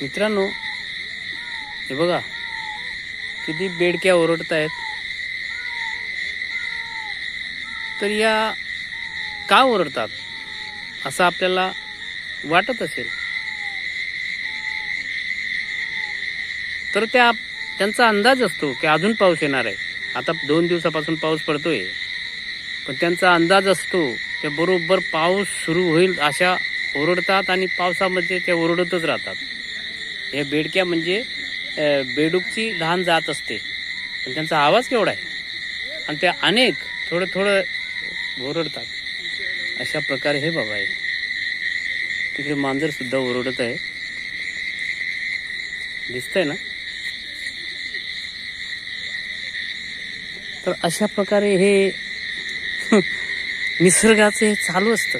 मित्रांनो हे बघा किती बेडक्या ओरडत आहेत तर या का ओरडतात असं आपल्याला वाटत असेल. तर त्या त्यांचा अंदाज असतो की अजून पाऊस येणार आहे. आता दोन दिवसापासून पाऊस पडतोय. पण त्यांचा अंदाज असतो ते बरोबर पाऊस सुरू होईल अशा ओरडतात आणि पावसामध्ये ते ओरडतच राहतात. हे बेडक्या म्हणजे बेडूकची लहान जात असते. पण त्यांचा आवाज केवढा आहे? आणि त्या अनेक थोडं थोडं ओरडतात. अशा प्रकारे हे बाबा आहे. तिकडे मांजर सुद्धा ओरडत आहे. दिसतंय ना? तर अशा प्रकारे हे निसर्गाचं हे चालू असतं.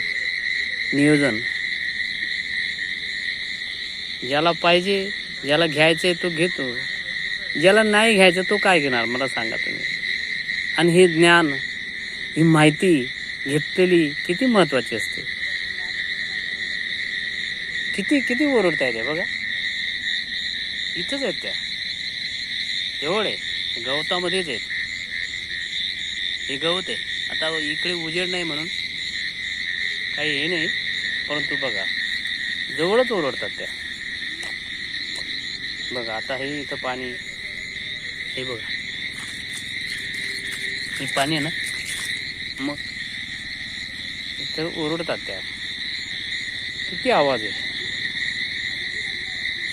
नियोजन. ज्याला पाहिजे ज्याला घ्यायचंय तो घेतो. ज्याला नाही घ्यायचं तो काय घेणार मला सांगा तुम्ही. आणि हे ज्ञान ही माहिती घेतलेली किती महत्वाची असते. किती किती ओरडता येते बघा. इथंच आहेत त्या. एवढे गवतामध्येच आहेत. हे गवत आहे. आता इकडे उजेड नाही म्हणून काही हे नाही. परंतु बघा जवळच ओरडतात त्या. बघा आता हे इथं पाणी हे बघा. हे पाणी आहे ना? मग इथं ओरडतात त्या. किती आवाज आहे?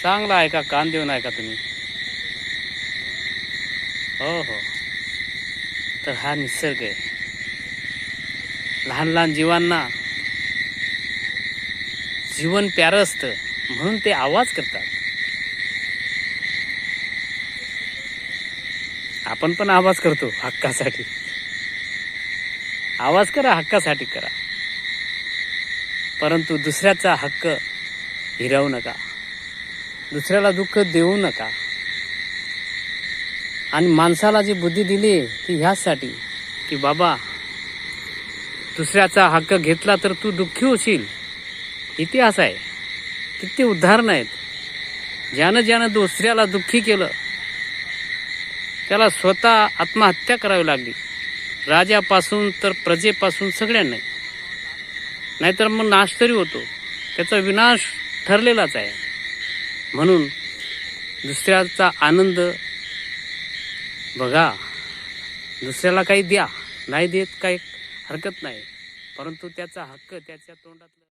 चांगला ऐका कान देऊन ऐका तुम्ही? हो हो. तर हा निसर्ग आहे. लहान लहान जीवांना जीवन प्यारं असतं. म्हणून ते आवाज करतात. आपण पण आवाज करतो हक्कासाठी. आवाज करा हक्कासाठी करा. परंतु दुसऱ्याचा हक्क हिरावू नका. दुसऱ्याला दुःख देऊ नका. आणि माणसाला जी बुद्धी दिली ती ह्याचसाठी की बाबा दुसऱ्याचा हक्क घेतला तर तू दुःखी होशील. इतिहास आहे. किती उदाहरणं आहेत. ज्यानं ज्यानं दुसऱ्याला दुःखी केलं त्याला स्वतः आत्महत्या करावी लागली. राजापासून तर प्रजेपासून सगळ्यांना नाहीतर मग नाश तरी होतो. त्याचा विनाश ठरलेलाच आहे. म्हणून दुसऱ्याचा आनंद बघा. दुसऱ्याला काही द्या. नाही देत काही हरकत नाही. परंतु त्याचा हक्क त्याच्या तोंडात